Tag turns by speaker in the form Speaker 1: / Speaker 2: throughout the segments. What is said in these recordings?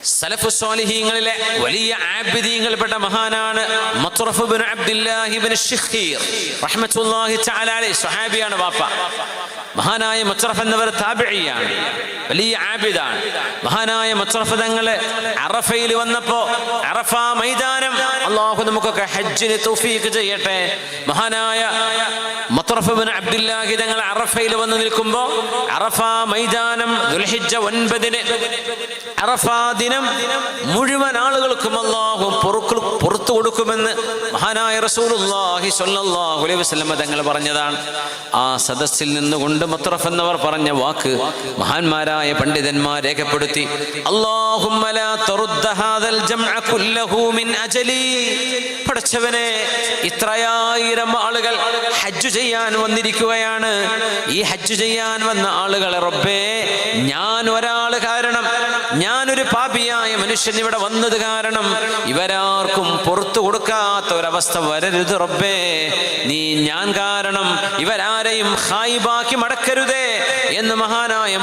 Speaker 1: സലഫ് സ്വാലിഹീങ്ങളിലെ വലിയ ആബിദീങ്ങളിൽപ്പെട്ട മഹാനാണ് Mutarrif bin Abdullahi bin Shikhkhir റഹ്മത്തുല്ലാഹി തആല അലൈഹി സ്വഹാബിയാണ് വാപ്പ. മഹാനായ മത്റഫ് എന്നവർ താബിഴിയാണ് വലിയ ആബിദാണ്. മഹാനായ മത്റഫ് തങ്ങൾ അറഫയിൽ വന്നപ്പോ അറഫ മൈതാനം അള്ളാഹു നമുക്കൊക്കെ ഹജ്ജിന് തൗഫീഖ് ചെയ്യട്ടെ. മഹാനായ മത്റഫ് ബിൻ അബ്ദുല്ലാഹി തങ്ങൾ അറഫയിൽ വന്ന് നിൽക്കുമ്പോ അറഫ മൈതാനം ദുൽഹിജ്ജ ഒൻപതിന്. അറഫ ദിനം മുഴുവൻ ആളുകൾക്കും അള്ളാഹു പൊറുക്കൾ പുറത്തു കൊടുക്കുമെന്ന് മഹാനായ റസൂലുള്ളാഹി സ്വല്ലല്ലാഹു അലൈഹി വസല്ലം തങ്ങൾ പറഞ്ഞതാണ്. ആ സദസ്സിൽ നിന്നുകൊണ്ട് മുത്തറഫ് എന്നവർ പറഞ്ഞ വാക്ക് മഹാന്മാരായ പണ്ഡിതന്മാർ രേഖപ്പെടുത്തി. അല്ലാഹുമ്മ ലാ തറുദ്ദ ഹാദൽ ജംഅ കുല്ലഹു മിൻ അജലി. പടച്ചവനെ ഇത്രയായിരം ആളുകൾ ഹജ്ജ് ചെയ്യാൻ വന്നിരിക്കുകയാണ്. ഈ ഹജ്ജ് ചെയ്യാൻ വന്ന ആളുകളെ റബ്ബേ ഞാൻ ഒരാൾ കാരണം ഞാനൊരു പാപിയായ മനുഷ്യൻ ഇവിടെ വന്നത് കാരണം ഇവരാർക്കും പുറത്തു കൊടുക്കാത്ത ഒരവസ്ഥ വരരുത് റബ്ബേ. നീ ഞാൻ കാരണം ഇവരാരെയും ഹായിബാക്കി മടക്കരുതേ എന്ന് മഹാനായ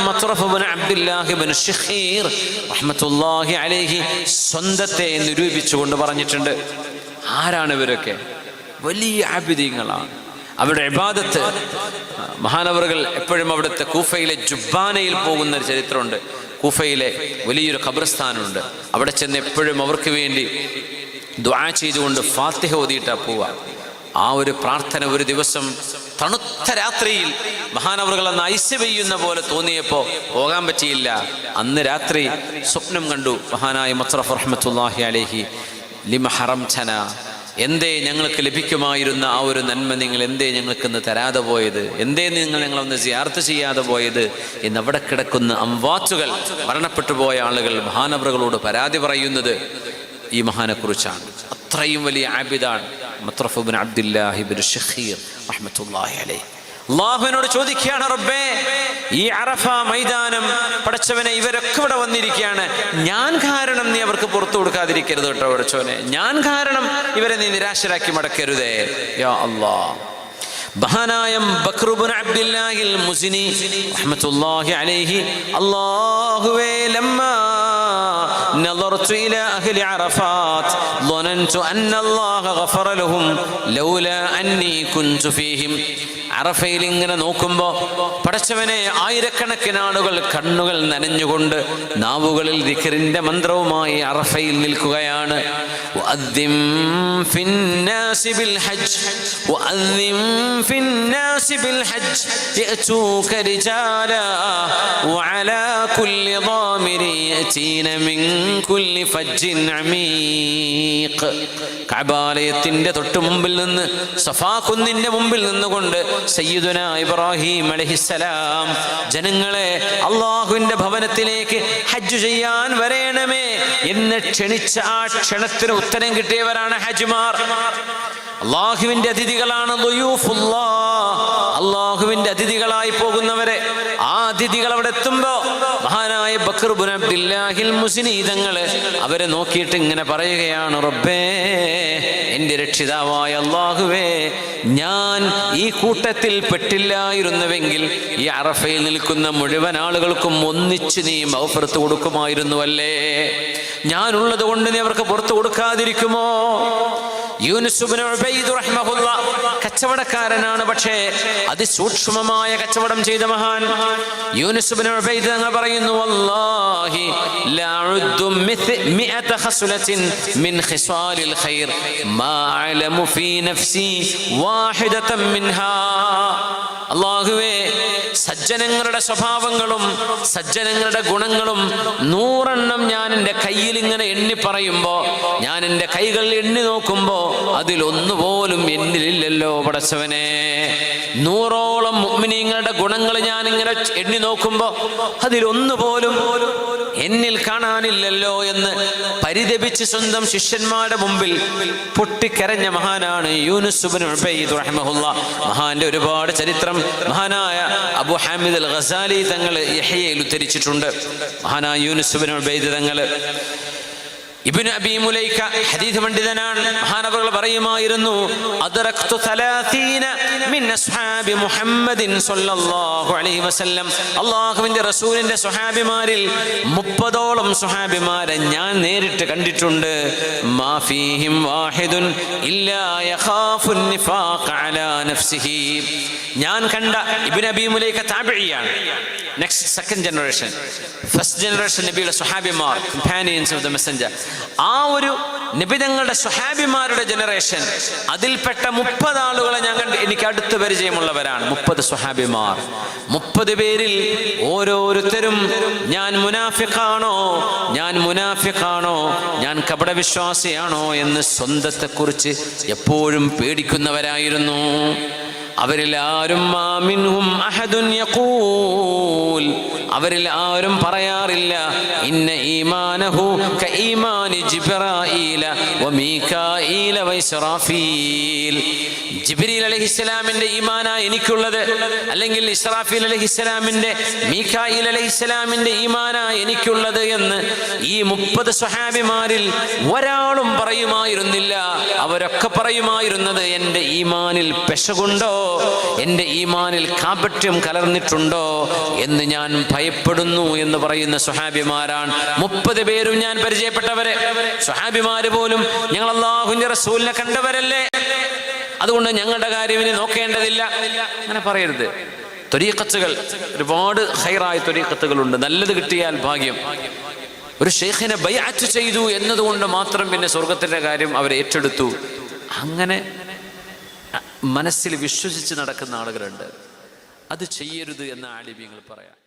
Speaker 1: അലൈഹി സ്വന്തത്തെ നിരൂപിച്ചുകൊണ്ട് പറഞ്ഞിട്ടുണ്ട്. ആരാണ് ഇവരൊക്കെ? വലിയ ആബിദീങ്ങളാണ്. അവരുടെ ഇബാദത്ത്. മഹാനവറുകൾ എപ്പോഴും അവിടുത്തെ കൂഫയിലെ ജുബാനയിൽ പോകുന്ന ഒരു ചരിത്രമുണ്ട്. കൂഫയിലെ വലിയൊരു ഖബർസ്ഥാനുണ്ട് അവിടെ ചെന്ന് എപ്പോഴും അവർക്ക് വേണ്ടി ദ്വാ ചെയ്തുകൊണ്ട് ഫാത്തിഹ ഓതിയിട്ടാ പോവുക. ആ ഒരു പ്രാർത്ഥന ഒരു ദിവസം തണുത്ത രാത്രിയിൽ മഹാനവറുകൾ അന്ന് ഐസ് പെയ്യുന്ന പോലെ തോന്നിയപ്പോൾ പോകാൻ പറ്റിയില്ല. അന്ന് രാത്രി സ്വപ്നം കണ്ടു മഹാനായ മുത്തറഫ് റഹ്മത്തുല്ലാഹി അലേഹി ലിമഹറം ഹറം ഛന എന്തേ ഞങ്ങൾക്ക് ലഭിക്കുമായിരുന്ന ആ ഒരു നന്മ നിങ്ങൾ എന്തേ ഞങ്ങൾക്ക് ഇന്ന് തരാതെ പോയത്? എന്തേ നിങ്ങൾ ഞങ്ങളൊന്ന് ജിയാർത്ത് ചെയ്യാതെ പോയത്? എന്നവിടെ കിടക്കുന്ന അംവാച്ചുകൾ മരണപ്പെട്ടു പോയ ആളുകൾ മഹാനവറുകളോട് പരാതി പറയുന്നത് ഈ മഹാനെക്കുറിച്ചാണ്. അത്രയും വലിയ ആബിദാണ് മത്രഫുബിൻ അബ്ദുല്ലാഹിബിൻ ഷഹീർ റഹ്മത്തുള്ളാഹി അലൈഹി. അള്ളാഹുവിനോട് ചോദിക്കുകയാണ് റബ്ബേ ഈ അറഫ മൈതാനം പടച്ചവനെ ഇവരൊക്കെ ഇവിടെ വന്നിരിക്കുകയാണ്. ഞാൻ കാരണം നീ അവർക്ക് പുറത്തു കൊടുക്കാതിരിക്കരുത് കേട്ടോ പടച്ചവനെ ഞാൻ കാരണം ഇവരെ നീ നിരാശരാക്കി മടക്കരുതേ. യാ ബക്രുബുൻ അബ്ദുല്ലാഹിൽ മുസിനി അഹമ്മത്തുല്ലാഹി അലൈഹി അല്ലാഹുവേ ലമ്മാ نظرت إلى أهل عرفات ظننت أن الله غفر لهم لولا أني كنت فيهم അറഫയിൽ ഇങ്ങനെ നോക്കുമ്പോൾ പടച്ചവനെ ആയിരക്കണക്കിന് ആളുകൾ കണ്ണുകൾ നനഞ്ഞുകൊണ്ട് നാവുകളിൽ ദിഖറിന്റെ മന്ത്രവുമായി അറഫയിൽ നിൽക്കുകയാണ് وأذن في الناس بالحج وأذن في الناس بالحج يأتوك رجالا وعلى كل ضامر يأتين من كل فج عميق കഅബാലയത്തിന്റെ തൊട്ട് മുമ്പിൽ നിന്ന് സഫാ കുന്നിന്റെ മുമ്പിൽ നിന്നുകൊണ്ട് സയ്യിദുന ഇബ്രാഹിം അലഹിസലാം ജനങ്ങളെ അള്ളാഹുവിന്റെ ഭവനത്തിലേക്ക് ഹജ്ജ് ചെയ്യാൻ വരേണമേ എന്ന് ക്ഷണിച്ച ആ ക്ഷണത്തിന് ഉത്തരം കിട്ടിയവരാണ് ഹജ്മാർ അള്ളാഹുവിന്റെ അതിഥികളാണ്. അള്ളാഹുവിന്റെ അതിഥികളായി പോകുന്നവരെ ആ അതിഥികൾ അവിടെ എത്തുമ്പോ മഹാനായ ബക്കർ ബുൻ അബ്ദുല്ലാഹിൽ മുസ്നീതങ്ങൾ അവരെ നോക്കിയിട്ട് ഇങ്ങനെ പറയുകയാണ് റബ്ബേ എന്റെ രക്ഷിതാവായ അള്ളാഹുവേ ഞാൻ ഈ കൂട്ടത്തിൽ പെട്ടില്ലായിരുന്നുവെങ്കിൽ ഈ അറഫയിൽ നിൽക്കുന്ന മുഴുവൻ ആളുകൾക്കും ഒന്നിച്ച് നീ മൗഫറത്ത് കൊടുക്കുമായിരുന്നുവല്ലേ ഞാനുള്ളത് കൊണ്ട് നീ അവർക്ക് പുറത്തു കൊടുക്കാതിരിക്കുമോ കച്ചവടക്കാരനാണ് പക്ഷേ അതിസൂക്ഷ്മമായ കച്ചവടം ചെയ്ത മഹാൻ. യൂനുസുബ്നു പറയുന്നു വല്ലാഹി ലഅഉദ്ദു مئة خصلة من خصال الخير. ما മാ في نفسي واحدة منها. അല്ലാഹുവേ സജ്ജനങ്ങളുടെ സ്വഭാവങ്ങളും സജ്ജനങ്ങളുടെ ഗുണങ്ങളും നൂറെണ്ണം ഞാൻ എന്റെ കയ്യിൽ ഇങ്ങനെ എണ്ണി പറയുമ്പോൾ ഞാൻ എന്റെ കൈകൾ എണ്ണി നോക്കുമ്പോൾ അതിലൊന്നുപോലും എന്നിലില്ലല്ലോ പടച്ചവനെ. നൂറോളം മുഅ്മിനീങ്ങളുടെ ഗുണങ്ങൾ ഞാൻ ഇങ്ങനെ എണ്ണി നോക്കുമ്പോ അതിലൊന്നുപോലും എന്നിൽ കാണാനില്ലല്ലോ എന്ന് പരിതപിച്ച് സ്വന്തം ശിഷ്യന്മാരുടെ മുമ്പിൽ പൊട്ടിക്കരഞ്ഞ മഹാനാണ് യൂനുസുബിൻ മഹാന്റെ ഒരുപാട് ചരിത്രം. മഹാനായ അബു ഹാമിദ് അൽ ഗസാലി തങ്ങൾ യഹയിൽ ഉദ്ധരിച്ചിട്ടുണ്ട്. മഹാനായ യൂനുസുബിൻ ഉബൈദ് തങ്ങൾ ഇബ്നു അബീ മുലൈക ഹദീസ് പണ്ഡിതനാണ്. മഹാനവറുകൾ പറയുമായിരുന്നു അദറക്തു സലാസീന മിൻ അസ്ഹാബി മുഹമ്മദിൻ സ്വല്ലല്ലാഹു അലൈഹി വസല്ലം. അല്ലാഹുവിന്റെ റസൂലിന്റെ സ്വഹാബിമാരിൽ മുപ്പതോളം സ്വഹാബിമാരെ ഞാൻ നേരിട്ട് കണ്ടിട്ടുണ്ട്. മാ ഫീഹിം വാഹിദുൻ ഇല്ലാ യഖാഫു നിഫാഖ അലാ നഫ്സിഹി. ഞാൻ കണ്ട Ibn Abi Mulaika താബിഇയാണ്. Next second generation first generation നബിയുടെ സുഹാബിമാർ കമ്പാനിയൻസ് ഓഫ് ദ മെസ്സഞ്ചർ ആ ഒരു നിബിതങ്ങളുടെ സുഹാബിമാരുടെ ജനറേഷൻ അതിൽപ്പെട്ട മുപ്പത് ആളുകളെ ഞാൻ കണ്ട് എനിക്ക് അടുത്ത് പരിചയമുള്ളവരാണ്. മുപ്പത് സുഹാബിമാർ മുപ്പത് പേരിൽ ഓരോരുത്തരും ഞാൻ മുനാഫിഖാണോ? ഞാൻ മുനാഫിഖാണോ? ഞാൻ കപടവിശ്വാസിയാണോ എന്ന് സ്വന്തത്തെക്കുറിച്ച് എപ്പോഴും പേടിക്കുന്നവരായിരുന്നു. അവരിൽ ആരും മാമിൻഹും അഹദുൻ യഖൂൽ. അവരിൽ ആരും പറയാറില്ല ഇന്ന ഈമാനഹു ക ഈമാനി ജിബ്രായീല വമീകായീല മീകായീല വ ഇസ്രാഫീൽ. ജിബ്രീൽ അലൈഹിസ്സലാമിന്റെ ഈമാന എനിക്കുള്ളത്. അല്ലെങ്കിൽ ഇസ്രാഫിൽ അലൈഹിസ്സലാമിന്റെ മീഖായിൽ അലൈഹിസ്സലാമിന്റെ ഈമാന എനിക്കുള്ളത് എന്ന് ഈ മുപ്പത് സ്വഹാബിമാരിൽ ഒരാളും പറയുമായിരുന്നില്ല. അവരൊക്കെ പറയുമായിരുന്നത് എന്റെ ഈമാനിൽ പെശകുണ്ടോ? എന്റെ ഈമാനിൽ കാപട്യം കലർന്നിട്ടുണ്ടോ? എന്ന് ഞാൻ ഭയപ്പെടുന്നു എന്ന് പറയുന്ന സ്വഹാബിമാരാണ്. മുപ്പത് പേരും ഞാൻ പരിചയപ്പെട്ടവരെ. സ്വഹാബിമാര് പോലും ഞങ്ങൾ അള്ളാഹുഞ്ഞ റസൂലിനെ കണ്ടവരല്ലേ? അതുകൊണ്ട് ഞങ്ങളുടെ കാര്യം ഇനി നോക്കേണ്ടതില്ല. അങ്ങനെ പറയരുത്. തൊരീക്കത്തുകൾ ഒരുപാട് ഹൈറായ തൊരീക്കത്തുകളുണ്ട് നല്ലത് കിട്ടിയാൽ ഭാഗ്യം. ഒരു ഷെയ്ഖിനെ ബൈഅത്ത് ചെയ്തു എന്നതുകൊണ്ട് മാത്രം പിന്നെ സ്വർഗത്തിന്റെ കാര്യം അവർ ഏറ്റെടുത്തു. അങ്ങനെ മനസ്സിൽ വിശ്വസിച്ച് നടക്കുന്ന ആളുകളുണ്ട്. അത് ചെയ്യരുത് എന്ന് ആലിമ്യങ്ങൾ പറയാം.